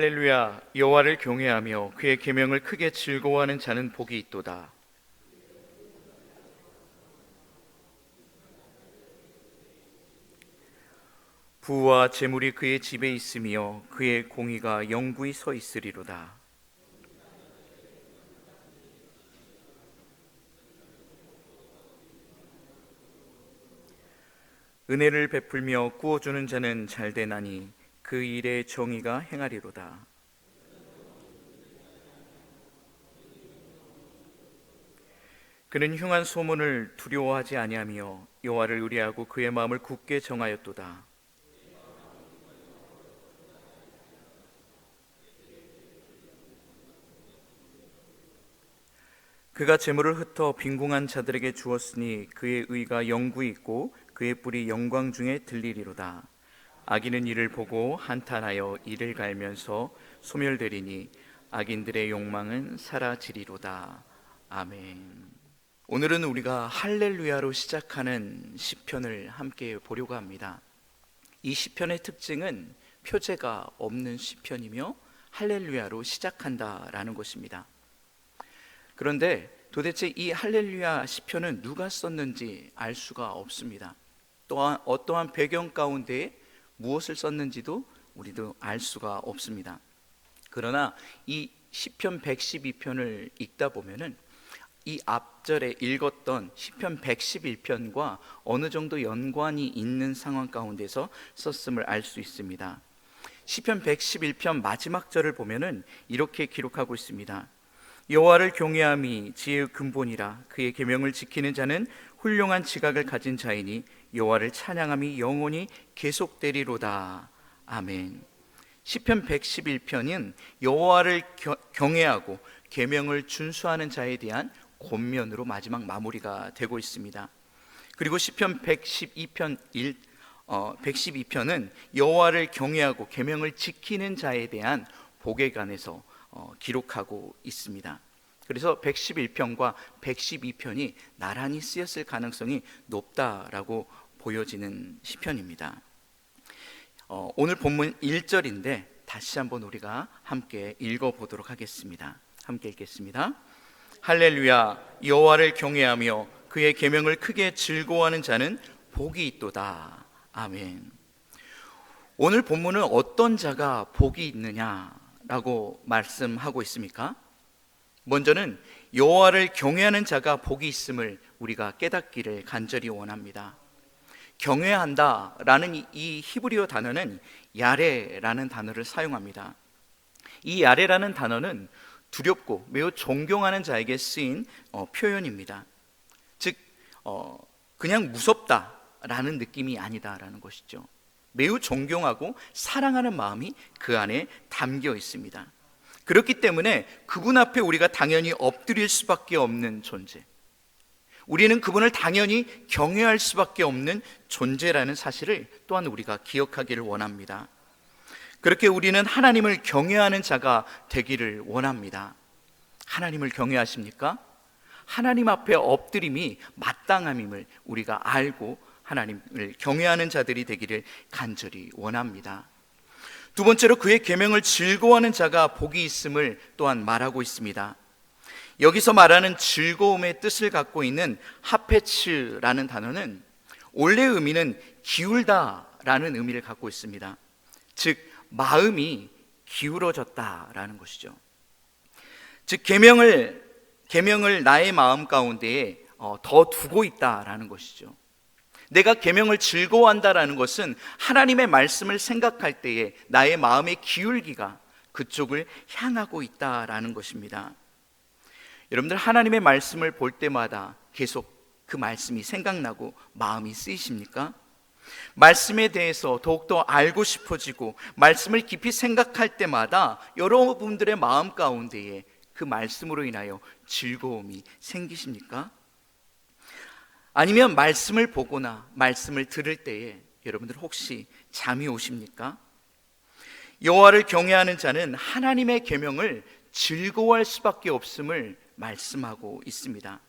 할렐루야 여호와를 경외하며 그의 계명을 크게 즐거워하는 자는 복이 있도다. 부와 재물이 그의 집에 있으며 그의 공의가 영구히 서 있으리로다. 은혜를 베풀며 구워주는 자는 잘되나니 그 일의 정의가 행하리로다. 그는 흉한 소문을 두려워하지 아니하며 여호와를 의뢰하고 그의 마음을 굳게 정하였도다. 그가 재물을 흩어 빈궁한 자들에게 주었으니 그의 의가 영구히 있고 그의 뿔이 영광 중에 들리리로다. 악인은 이를 보고 한탄하여 이를 갈면서 소멸되리니 악인들의 욕망은 사라지리로다. 아멘. 오늘은 우리가 할렐루야로 시작하는 시편을 함께 보려고 합니다. 이 시편의 특징은 표제가 없는 시편이며 할렐루야로 시작한다라는 것입니다. 그런데 도대체 이 할렐루야 시편은 누가 썼는지 알 수가 없습니다. 또한 어떠한 배경 가운데 무엇을 썼는지도 우리도 알 수가 없습니다. 그러나 이 시편 112편을 읽다 보면은 이 앞절에 읽었던 시편 111편과 어느 정도 연관이 있는 상황 가운데서 썼음을 알 수 있습니다. 시편 111편 마지막 절을 보면은 이렇게 기록하고 있습니다. 여호와를 경외함이 지혜의 근본이라 그의 계명을 지키는 자는 훌륭한 지각을 가진 자이니 여호와를 찬양함이 영원히 계속되리로다. 아멘. 시편 111편은 여호와를 경외하고 계명을 준수하는 자에 대한 권면으로 마지막 마무리가 되고 있습니다. 그리고 시편 112편 1 어, 112편은 여호와를 경외하고 계명을 지키는 자에 대한 복에 관해서 어, 기록하고 있습니다. 그래서 111편과 112편이 나란히 쓰였을 가능성이 높다라고 보여지는 시편입니다. 어, 오늘 본문 1절인데 다시 한번 우리가 함께 읽어 보도록 하겠습니다. 함께 읽겠습니다. 할렐루야 여호와를 경외하며 그의 계명을 크게 즐거워하는 자는 복이 있도다. 아멘. 오늘 본문은 어떤 자가 복이 있느냐라고 말씀하고 있습니까? 먼저는 여호와를 경외하는 자가 복이 있음을 우리가 깨닫기를 간절히 원합니다. 경외한다라는 이 히브리어 단어는 야레라는 단어를 사용합니다. 이 야레라는 단어는 두렵고 매우 존경하는 자에게 쓰인 어, 표현입니다. 즉, 어, 그냥 무섭다라는 느낌이 아니다라는 것이죠. 매우 존경하고 사랑하는 마음이 그 안에 담겨 있습니다. 그렇기 때문에 그분 앞에 우리가 당연히 엎드릴 수밖에 없는 존재. 우리는 그분을 당연히 경외할 수밖에 없는 존재라는 사실을 또한 우리가 기억하기를 원합니다. 그렇게 우리는 하나님을 경외하는 자가 되기를 원합니다. 하나님을 경외하십니까? 하나님 앞에 엎드림이 마땅함임을 우리가 알고 하나님을 경외하는 자들이 되기를 간절히 원합니다. 두 번째로 그의 계명을 즐거워하는 자가 복이 있음을 또한 말하고 있습니다. 여기서 말하는 즐거움의 뜻을 갖고 있는 하페츠라는 단어는 원래 의미는 기울다라는 의미를 갖고 있습니다. 즉 마음이 기울어졌다라는 것이죠. 즉 계명을 계명을 나의 마음 가운데에 어, 더 두고 있다라는 것이죠. 내가 계명을 즐거워한다라는 것은 하나님의 말씀을 생각할 때에 나의 마음의 기울기가 그쪽을 향하고 있다라는 것입니다. 여러분들 하나님의 말씀을 볼 때마다 계속 그 말씀이 생각나고 마음이 쓰이십니까? 말씀에 대해서 더욱더 알고 싶어지고 말씀을 깊이 생각할 때마다 여러분들의 마음 가운데에 그 말씀으로 인하여 즐거움이 생기십니까? 아니면 말씀을 보거나 말씀을 들을 때에 여러분들 혹시 잠이 오십니까? 여호와를 경외하는 자는 하나님의 계명을 즐거워할 수밖에 없음을 말씀하고 있습니다.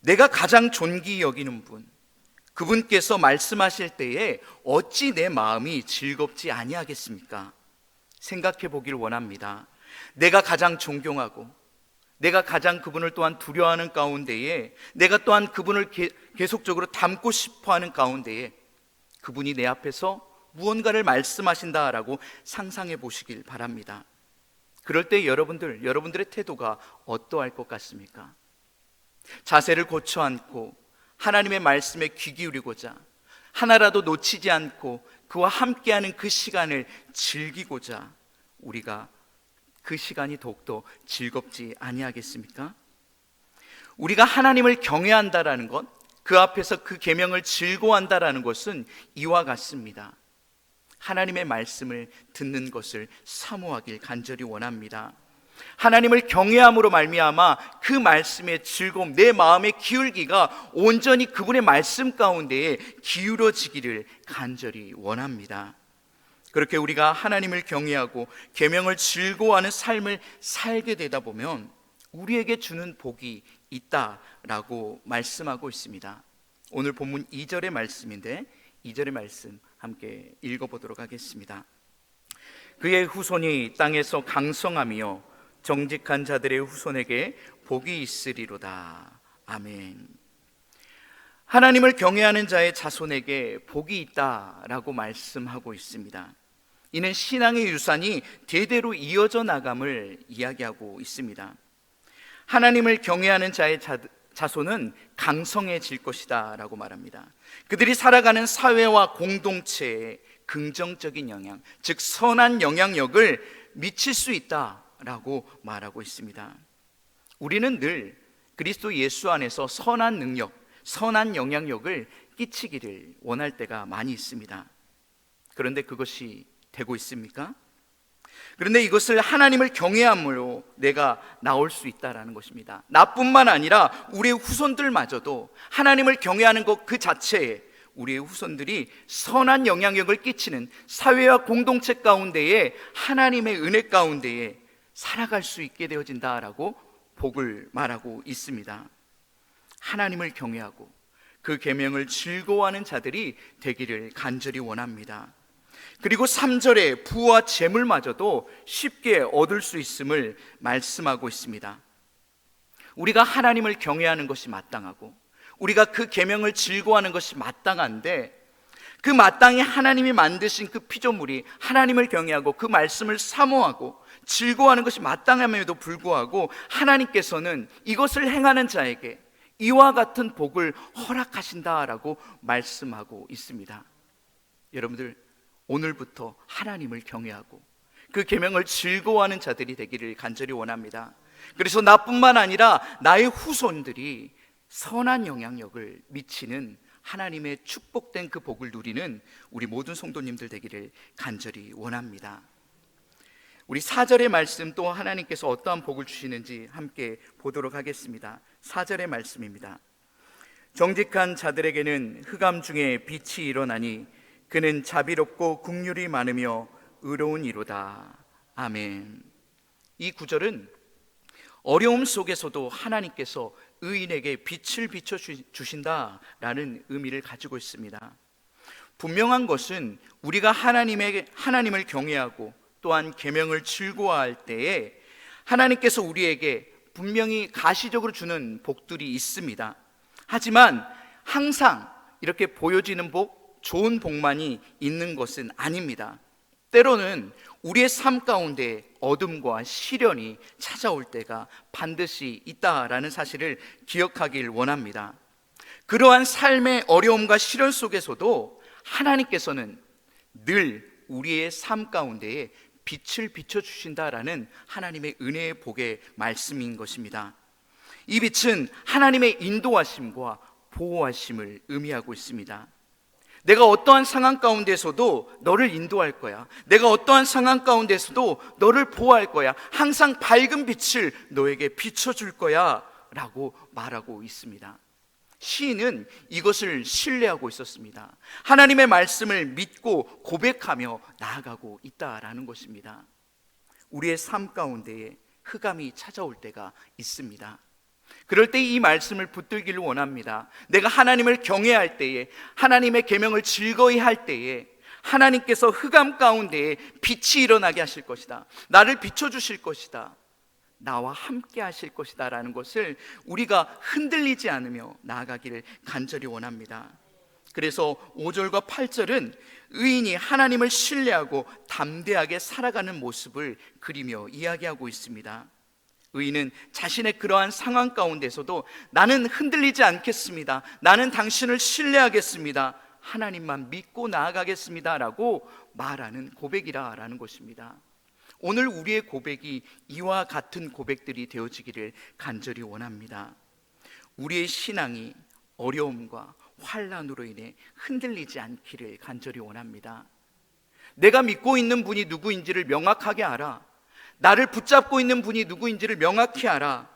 내가 가장 존귀 여기는 분, 그분께서 말씀하실 때에 어찌 내 마음이 즐겁지 아니하겠습니까? 생각해 보길 원합니다. 내가 가장 존경하고 내가 가장 그분을 또한 두려워하는 가운데에 내가 또한 그분을 게- 계속적으로 닮고 싶어 하는 가운데에 그분이 내 앞에서 무언가를 말씀하신다라고 상상해 보시길 바랍니다. 그럴 때 여러분들, 여러분들의 태도가 어떠할 것 같습니까? 자세를 고쳐 앉고 하나님의 말씀에 귀 기울이고자 하나라도 놓치지 않고 그와 함께하는 그 시간을 즐기고자 우리가 그 시간이 더욱더 즐겁지 아니하겠습니까? 우리가 하나님을 경외한다라는 것, 그 앞에서 그 계명을 즐거워한다라는 것은 이와 같습니다. 하나님의 말씀을 듣는 것을 사모하길 간절히 원합니다. 하나님을 경외함으로 말미암아 그 말씀의 즐거움, 내 마음의 기울기가 온전히 그분의 말씀 가운데에 기울어지기를 간절히 원합니다. 그렇게 우리가 하나님을 경외하고 계명을 즐거워하는 삶을 살게 되다 보면 우리에게 주는 복이 있다라고 말씀하고 있습니다. 오늘 본문 2절의 말씀인데 2절의 말씀 함께 읽어 보도록 하겠습니다. 그의 후손이 땅에서 강성하며 정직한 자들의 후손에게 복이 있으리로다. 아멘. 하나님을 경외하는 자의 자손에게 복이 있다라고 말씀하고 있습니다. 이는 신앙의 유산이 대대로 이어져 나감을 이야기하고 있습니다. 하나님을 경외하는 자의 자, 자손은 강성해질 것이다 라고 말합니다. 그들이 살아가는 사회와 공동체에 긍정적인 영향, 즉 선한 영향력을 미칠 수 있다 라고 말하고 있습니다. 우리는 늘 그리스도 예수 안에서 선한 능력, 선한 영향력을 끼치기를 원할 때가 많이 있습니다. 그런데 그것이 되고 있습니까? 그런데 이것을 하나님을 경외함으로 내가 나올 수 있다라는 것입니다. 나뿐만 아니라 우리의 후손들마저도 하나님을 경외하는 것 그 자체에 우리의 후손들이 선한 영향력을 끼치는 사회와 공동체 가운데에 하나님의 은혜 가운데에 살아갈 수 있게 되어진다라고 복을 말하고 있습니다. 하나님을 경외하고 그 계명을 즐거워하는 자들이 되기를 간절히 원합니다. 그리고 3절에 부와 재물마저도 쉽게 얻을 수 있음을 말씀하고 있습니다. 우리가 하나님을 경외하는 것이 마땅하고 우리가 그 계명을 즐거워하는 것이 마땅한데 그 마땅히 하나님이 만드신 그 피조물이 하나님을 경외하고 그 말씀을 사모하고 즐거워하는 것이 마땅함에도 불구하고 하나님께서는 이것을 행하는 자에게 이와 같은 복을 허락하신다라고 말씀하고 있습니다. 여러분들 오늘부터 하나님을 경외하고 그 계명을 즐거워하는 자들이 되기를 간절히 원합니다. 그래서 나뿐만 아니라 나의 후손들이 선한 영향력을 미치는 하나님의 축복된 그 복을 누리는 우리 모든 성도님들 되기를 간절히 원합니다. 우리 4절의 말씀 또 하나님께서 어떠한 복을 주시는지 함께 보도록 하겠습니다. 4절의 말씀입니다. 정직한 자들에게는 흑암 중에 빛이 일어나니 그는 자비롭고 국률이 많으며 의로운 이로다. 아멘. 이 구절은 어려움 속에서도 하나님께서 의인에게 빛을 비춰 주신다라는 의미를 가지고 있습니다. 분명한 것은 우리가 하나님의 하나님을 경외하고 또한 계명을 즐거워할 때에 하나님께서 우리에게 분명히 가시적으로 주는 복들이 있습니다. 하지만 항상 이렇게 보여지는 복, 좋은 복만이 있는 것은 아닙니다. 때로는 우리의 삶 가운데 어둠과 시련이 찾아올 때가 반드시 있다라는 사실을 기억하길 원합니다. 그러한 삶의 어려움과 시련 속에서도 하나님께서는 늘 우리의 삶 가운데에 빛을 비춰 주신다라는 하나님의 은혜의 복의 말씀인 것입니다. 이 빛은 하나님의 인도하심과 보호하심을 의미하고 있습니다. 내가 어떠한 상황 가운데서도 너를 인도할 거야. 내가 어떠한 상황 가운데서도 너를 보호할 거야. 항상 밝은 빛을 너에게 비춰줄 거야. 라고 말하고 있습니다. 시인은 이것을 신뢰하고 있었습니다. 하나님의 말씀을 믿고 고백하며 나아가고 있다라는 것입니다. 우리의 삶 가운데에 흑암이 찾아올 때가 있습니다. 그럴 때 이 말씀을 붙들기를 원합니다. 내가 하나님을 경외할 때에 하나님의 계명을 즐거이 할 때에 하나님께서 흑암 가운데에 빛이 일어나게 하실 것이다. 나를 비춰 주실 것이다. 나와 함께 하실 것이다 라는 것을 우리가 흔들리지 않으며 나아가기를 간절히 원합니다. 그래서 5절과 8절은 의인이 하나님을 신뢰하고 담대하게 살아가는 모습을 그리며 이야기하고 있습니다. 의인은 자신의 그러한 상황 가운데서도 나는 흔들리지 않겠습니다. 나는 당신을 신뢰하겠습니다. 하나님만 믿고 나아가겠습니다. 라고 말하는 고백이라 라는 것입니다. 오늘 우리의 고백이 이와 같은 고백들이 되어지기를 간절히 원합니다. 우리의 신앙이 어려움과 환란으로 인해 흔들리지 않기를 간절히 원합니다. 내가 믿고 있는 분이 누구인지를 명확하게 알아. 나를 붙잡고 있는 분이 누구인지를 명확히 알아.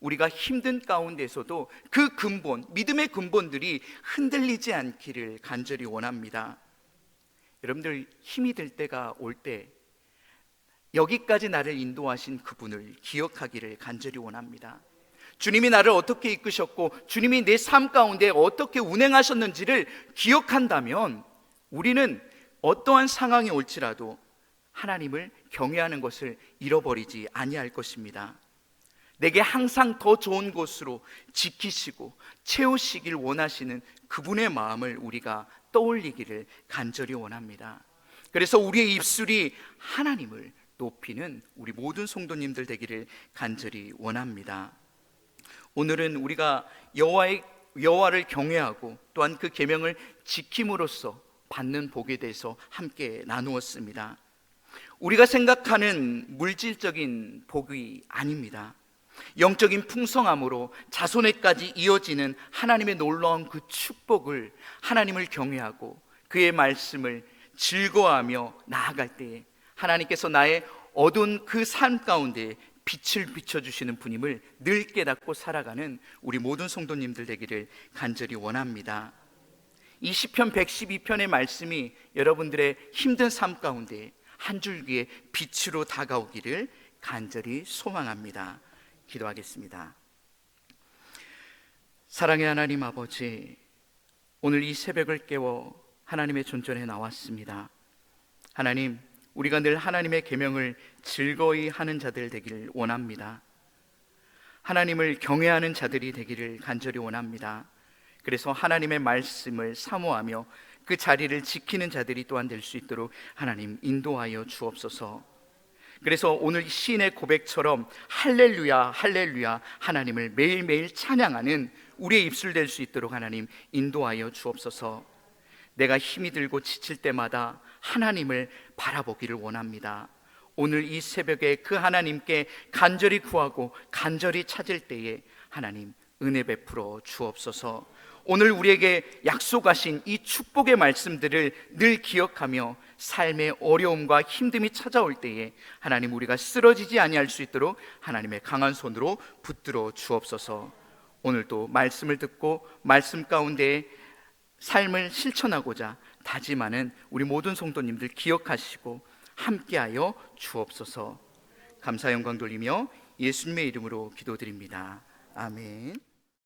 우리가 힘든 가운데서도 그 근본, 믿음의 근본들이 흔들리지 않기를 간절히 원합니다. 여러분들 힘이 들 때가 올 때 여기까지 나를 인도하신 그분을 기억하기를 간절히 원합니다. 주님이 나를 어떻게 이끄셨고 주님이 내 삶 가운데 어떻게 운행하셨는지를 기억한다면 우리는 어떠한 상황이 올지라도 하나님을 경외하는 것을 잃어버리지 아니할 것입니다. 내게 항상 더 좋은 곳으로 지키시고 채우시길 원하시는 그분의 마음을 우리가 떠올리기를 간절히 원합니다. 그래서 우리의 입술이 하나님을 높이는 우리 모든 성도님들 되기를 간절히 원합니다. 오늘은 우리가 여호와의 여호와를 경외하고 또한 그 계명을 지킴으로써 받는 복에 대해서 함께 나누었습니다. 우리가 생각하는 물질적인 복이 아닙니다. 영적인 풍성함으로 자손에까지 이어지는 하나님의 놀라운 그 축복을 하나님을 경외하고 그의 말씀을 즐거워하며 나아갈 때에 하나님께서 나의 어두운 그 삶 가운데 빛을 비춰주시는 분임을 늘 깨닫고 살아가는 우리 모든 성도님들 되기를 간절히 원합니다. 이 시편 112편의 말씀이 여러분들의 힘든 삶 가운데 한 줄기의 빛으로 다가오기를 간절히 소망합니다. 기도하겠습니다. 사랑의 하나님 아버지, 오늘 이 새벽을 깨워 하나님의 존전에 나왔습니다. 하나님, 우리가 늘 하나님의 계명을 즐거이 하는 자들 되기를 원합니다. 하나님을 경외하는 자들이 되기를 간절히 원합니다. 그래서 하나님의 말씀을 사모하며 그 자리를 지키는 자들이 또한 될 수 있도록 하나님 인도하여 주옵소서. 그래서 오늘 시인의 고백처럼 할렐루야, 할렐루야 하나님을 매일매일 찬양하는 우리의 입술 될 수 있도록 하나님 인도하여 주옵소서. 내가 힘이 들고 지칠 때마다 하나님을 바라보기를 원합니다. 오늘 이 새벽에 그 하나님께 간절히 구하고 간절히 찾을 때에 하나님 은혜 베풀어 주옵소서. 오늘 우리에게 약속하신 이 축복의 말씀들을 늘 기억하며 삶의 어려움과 힘듦이 찾아올 때에 하나님 우리가 쓰러지지 아니할 수 있도록 하나님의 강한 손으로 붙들어 주옵소서. 오늘도 말씀을 듣고 말씀 가운데 삶을 실천하고자 다짐하는 우리 모든 성도님들 기억하시고 함께하여 주옵소서. 감사 영광 돌리며 예수님의 이름으로 기도드립니다. 아멘.